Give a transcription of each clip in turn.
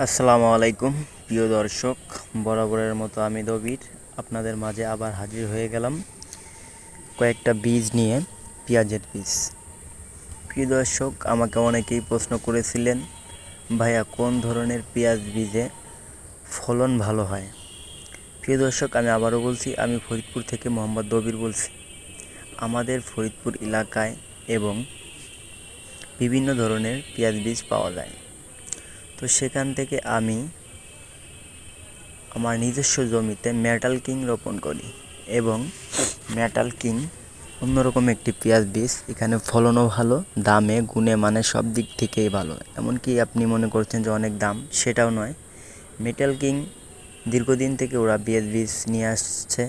আসসালামু আলাইকুম, প্রিয় দর্শক, বরাবরের মতো আমি দবির, আপনাদের মাঝে আবার হাজির হয়ে গেলাম কয়েকটা বীজ নিয়ে, পেঁয়াজের বীজ। প্রিয় দর্শক, আমাকে অনেকেই প্রশ্ন করেছিলেন, ভাইয়া, কোন ধরনের পেঁয়াজ বীজে ফলন ভালো হয়? প্রিয় দর্শক, আমি আবারও বলছি, আমি ফরিদপুর থেকে মোহাম্মদ দবির বলছি। আমাদের ফরিদপুর এলাকায় এবং বিভিন্ন ধরনের পেঁয়াজ বীজ পাওয়া যায়। তো সেখান থেকে আমি আমার নিজস্ব জমিতে মেটাল কিং রোপণ করি এবং মেটাল কিং অন্যরকম একটি পেঁয়াজ বীজ। এখানে ফলনও ভালো, দামে, গুণে মানে সব দিক থেকেই ভালো। এমনকি আপনি মনে করছেন যে অনেক দাম, সেটাও নয়। মেটাল কিং দীর্ঘদিন থেকে ওরা পেঁয়াজ বীজ নিয়ে আসছে,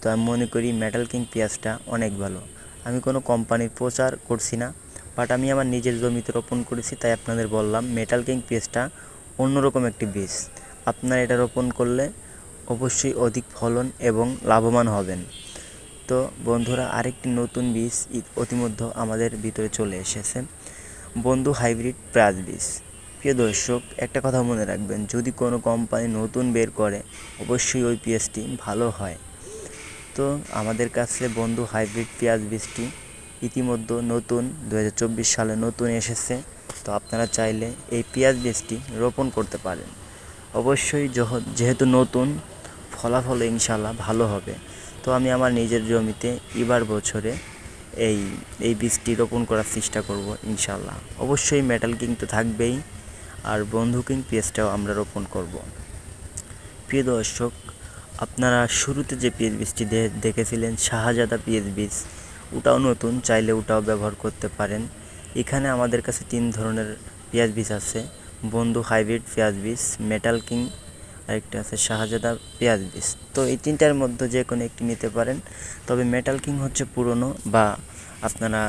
তো আমি মনে করি মেটাল কিং পেঁয়াজটা অনেক ভালো। আমি কোনো কোম্পানির প্রচার করছি না। বাট আমি আমার নিজের জমিতে রোপণ করেছি, তাই আপনাদের বললাম মেটাল কিং পেঁয়াজটা অন্যরকম একটি বীজ। আপনারা এটা রোপণ করলে অবশ্যই অধিক ফলন এবং লাভবান হবেন। তো বন্ধুরা, আরেকটি নতুন বীজ অতিমধ্যে আমাদের ভিতরে চলে এসেছে। বন্ধু হাইব্রিড প্রাজ বীজ। প্রিয় দর্শক, একটা কথা মনে রাখবেন, যদি কোনো কোম্পানি নতুন বের করে, অবশ্যই ওই পেঁয়াজটি ভালো হয়। তো আমাদের কাছে বন্ধু হাইব্রিড পেঁয়াজ বীজটি ইতিমধ্যে নতুন দু হাজার চব্বিশ সালে নতুন এসেছে, তো আপনারা চাইলে এই পেঁয়াজ বীজটি রোপণ করতে পারেন। অবশ্যই যেহেতু নতুন, ফলাফল ইনশাল্লাহ ভালো হবে। তো আমি আমার নিজের জমিতে এবার বছরে এই এই বীজটি রোপণ করার চেষ্টা করব ইনশাল্লাহ অবশ্যই মেটাল কিং তো থাকবেই, আর বন্ধু কিং পেঁয়াজটাও আমরা রোপণ করব। প্রিয় দর্শক, আপনারা শুরুতে যে পিএস বীজটি দেখেছিলেন, শাহজাদা পিএস বীজ ওটাও নতুন, চাইলে ওটাও ব্যবহার করতে পারেন। এখানে আমাদের কাছে তিন ধরনের পেঁয়াজ বীজ আছে। বন্ধু হাইব্রিড পেঁয়াজ বীজ, মেটাল কিং, আরেকটা আছে শাহজাদা পেঁয়াজ বীজ। তো এই তিনটার মধ্যে যে কোনো একটি নিতে পারেন। তবে মেটাল কিং হচ্ছে পুরনো বা আপনারা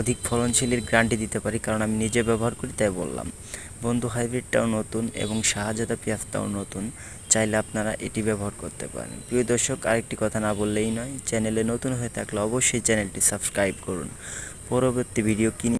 অধিক ফলনশীলের গ্যারান্টি দিতে পারি, কারণ আমি নিজে ব্যবহার করি তাই বললাম। বন্ধু হাইব্রিডটাও নতুন এবং শাহজাদা পেঁয়াজটাও নতুন, চাইলে আপনারা এটি ব্যবহার করতে পারেন। প্রিয় দর্শক, আরেকটি কথা না বললেই নয়, চ্যানেলে নতুন হয়ে থাকলে অবশ্যই চ্যানেলটি সাবস্ক্রাইব করুন। পরবর্তী ভিডিও কিনে